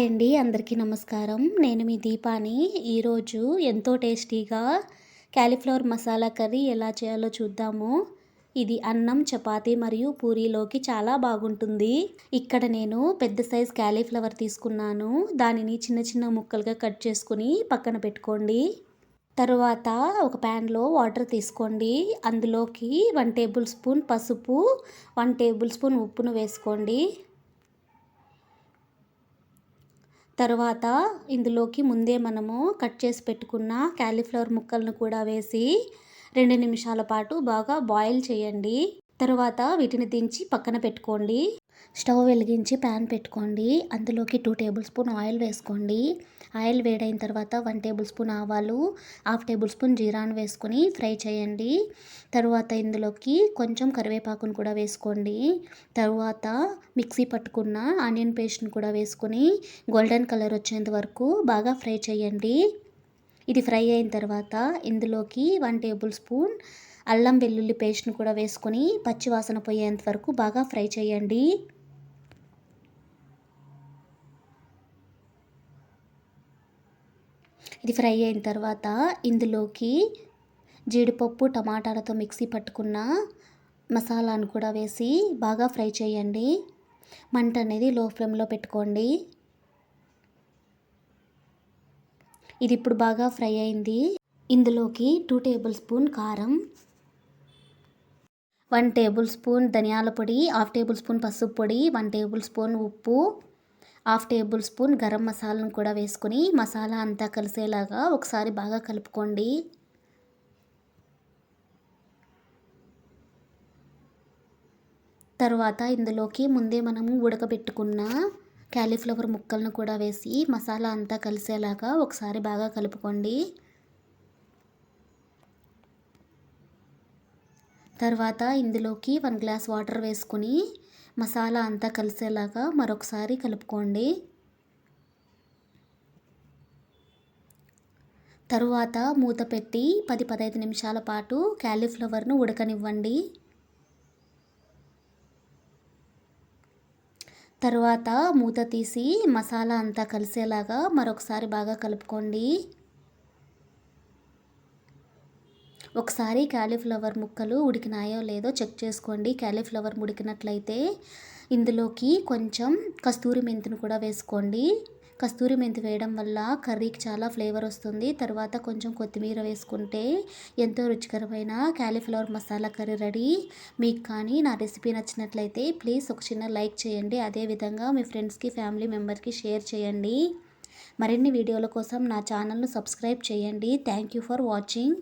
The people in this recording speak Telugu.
హాయ్ అండి అందరికీ నమస్కారం. నేను మీ దీపాని. ఈరోజు ఎంతో టేస్టీగా క్యాలీఫ్లవర్ మసాలా కర్రీ ఎలా చేయాలో చూద్దాము. ఇది అన్నం చపాతీ మరియు పూరీలోకి చాలా బాగుంటుంది. ఇక్కడ నేను పెద్ద సైజ్ క్యాలీఫ్లవర్ తీసుకున్నాను. దానిని చిన్న చిన్న ముక్కలుగా కట్ చేసుకుని పక్కన పెట్టుకోండి. తరువాత ఒక ప్యాన్లో వాటర్ తీసుకోండి. అందులోకి వన్ టేబుల్ స్పూన్ పసుపు వన్ టేబుల్ స్పూన్ ఉప్పును వేసుకోండి. తర్వాత ఇందులోకి ముందే మనము కట్ చేసి పెట్టుకున్న క్యాలీఫ్లవర్ ముక్కలను కూడా వేసి రెండు నిమిషాల పాటు బాగా బాయిల్ చేయండి. తర్వాత వీటిని దించి పక్కన పెట్టుకోండి. స్టవ్ వెలిగించి ప్యాన్ పెట్టుకోండి. అందులోకి టూ టేబుల్ స్పూన్ ఆయిల్ వేసుకోండి. ఆయిల్ వేడైన తర్వాత వన్ టేబుల్ స్పూన్ ఆవాలు హాఫ్ టేబుల్ స్పూన్ జీరాను వేసుకొని ఫ్రై చేయండి. తర్వాత ఇందులోకి కొంచెం కరివేపాకును కూడా వేసుకోండి. తర్వాత మిక్సీ పట్టుకున్న ఆనియన్ పేస్ట్ని కూడా వేసుకొని గోల్డెన్ కలర్ వచ్చేంత వరకు బాగా ఫ్రై చేయండి. ఇది ఫ్రై అయిన తర్వాత ఇందులోకి వన్ టేబుల్ స్పూన్ అల్లం వెల్లుల్లి పేస్ట్ని కూడా వేసుకొని పచ్చివాసన పోయేంత వరకు బాగా ఫ్రై చేయండి. ఇది ఫ్రై అయిన తర్వాత ఇందులోకి జీడిపప్పు టమాటాలతో మిక్సీ పట్టుకున్న మసాలాను కూడా వేసి బాగా ఫ్రై చేయండి. మంట అనేది లో ఫ్లేమ్లో పెట్టుకోండి. ఇది ఇప్పుడు బాగా ఫ్రై అయింది. ఇందులోకి టూ టేబుల్ స్పూన్ కారం వన్ టేబుల్ స్పూన్ ధనియాల పొడి హాఫ్ టేబుల్ స్పూన్ పసుపు పొడి వన్ టేబుల్ స్పూన్ ఉప్పు హాఫ్ టేబుల్ స్పూన్ గరం మసాలాను కూడా వేసుకొని మసాలా అంతా కలిసేలాగా ఒకసారి బాగా కలుపుకోండి. తర్వాత ఇందులోకి ముందే మనము ఉడకబెట్టుకున్న క్యాలీఫ్లవర్ ముక్కలను కూడా వేసి మసాలా అంతా కలిసేలాగా ఒకసారి బాగా కలుపుకోండి. తర్వాత ఇందులోకి వన్ గ్లాస్ వాటర్ వేసుకుని మసాలా అంతా కలిసేలాగా మరొకసారి కలుపుకోండి. తరువాత మూత పెట్టి పది పదహైదు నిమిషాల పాటు క్యాలీఫ్లవర్ను ఉడకనివ్వండి. తరువాత మూత తీసి మసాలా అంతా కలిసేలాగా మరొకసారి బాగా కలుపుకోండి. ఒకసారి క్యాలీఫ్లవర్ ముక్కలు ఉడికినాయో లేదో చెక్ చేసుకోండి. క్యాలీఫ్లవర్ ఉడికినట్లయితే ఇందులోకి కొంచెం కస్తూరి మెంతిని కూడా వేసుకోండి. కస్తూరి మెంతి వేయడం వల్ల కర్రీకి చాలా ఫ్లేవర్ వస్తుంది. తర్వాత కొంచెం కొత్తిమీర వేసుకుంటే ఎంతో రుచికరమైన క్యాలీఫ్లవర్ మసాలా కర్రీ రెడీ. మీకు కానీ నా రెసిపీ నచ్చినట్లయితే ప్లీజ్ ఒక చిన్న లైక్ చేయండి. అదేవిధంగా మీ ఫ్రెండ్స్కి ఫ్యామిలీ మెంబర్కి షేర్ చేయండి. మరిన్ని వీడియోల కోసం నా ఛానల్ను సబ్స్క్రైబ్ చేయండి. Thank you for watching.